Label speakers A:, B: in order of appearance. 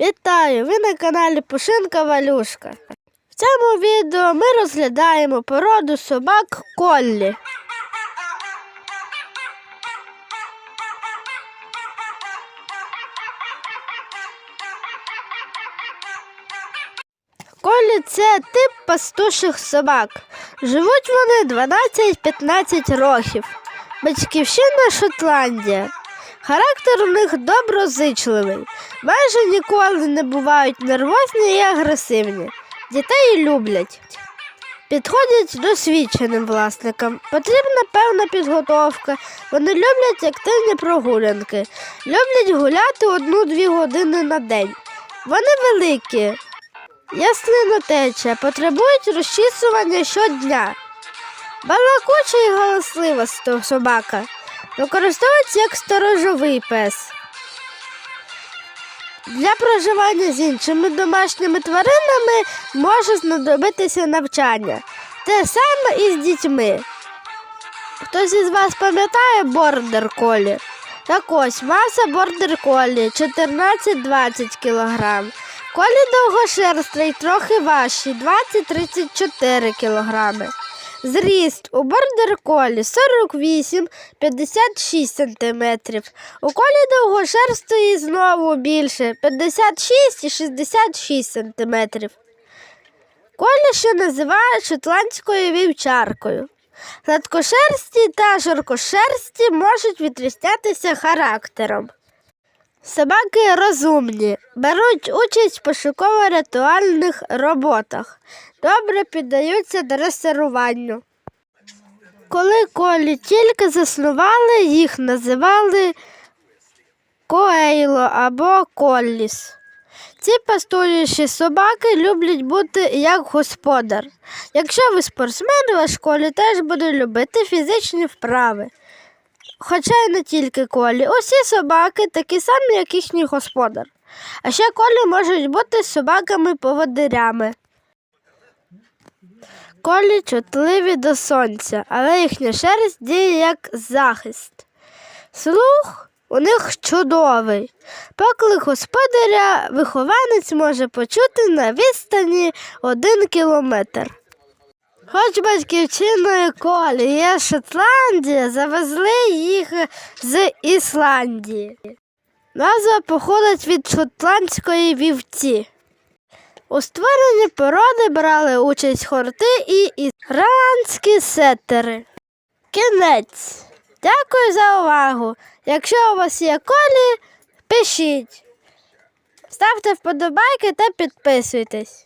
A: Вітаю! Ви на каналі Пушинка Валюшка. В цьому відео ми розглядаємо породу собак Коллі. Коллі це тип пастуших собак. Живуть вони 12-15 років. Батьківщина Шотландія. Характер у них доброзичливий. Майже ніколи не бувають нервозні і агресивні. Дітей люблять. Підходять досвідченим власникам. Потрібна певна підготовка. Вони люблять активні прогулянки. Люблять гуляти одну-дві години на день. Вони великі, яслинотеча, потребують розчісування щодня. Балакуча і галаслива собака. Використовується як сторожовий пес. Для проживання з іншими домашніми тваринами може знадобитися навчання. Те саме і з дітьми. Хтось із вас пам'ятає бордер колі? Так ось, маса бордер колі 14-20 кг. Колі довгошерстрий трохи важчий 20-34 кг. Зріст у бордер колі 48-56 см. У колі довгошерстої знову більше 56-66 см. Колі ще називають шотландською вівчаркою. Гладкошерсті та жоркошерсті можуть відрізнятися характером. Собаки розумні, беруть участь в пошуково-рятувальних роботах, добре піддаються дресируванню. Коли колі тільки заснували, їх називали коейло або колліс. Ці пастуліші собаки люблять бути як господар. Якщо ви спортсмен, ваш колі теж буде любити фізичні вправи. Хоча й не тільки колі, усі собаки такі самі, як їхній господар. А ще колі можуть бути собаками-поводирями. Колі чутливі до сонця, але їхня шерсть діє як захист. Слух у них чудовий. Поклик господаря вихованець може почути на відстані один кілометр. Хоч батьківщиною колі є Шотландія, завезли їх з Ісландії. Назва походить від шотландської вівці. У створенні породи брали участь хорти і ірландські сеттери. Кінець. Дякую за увагу. Якщо у вас є колі, пишіть. Ставте вподобайки та підписуйтесь.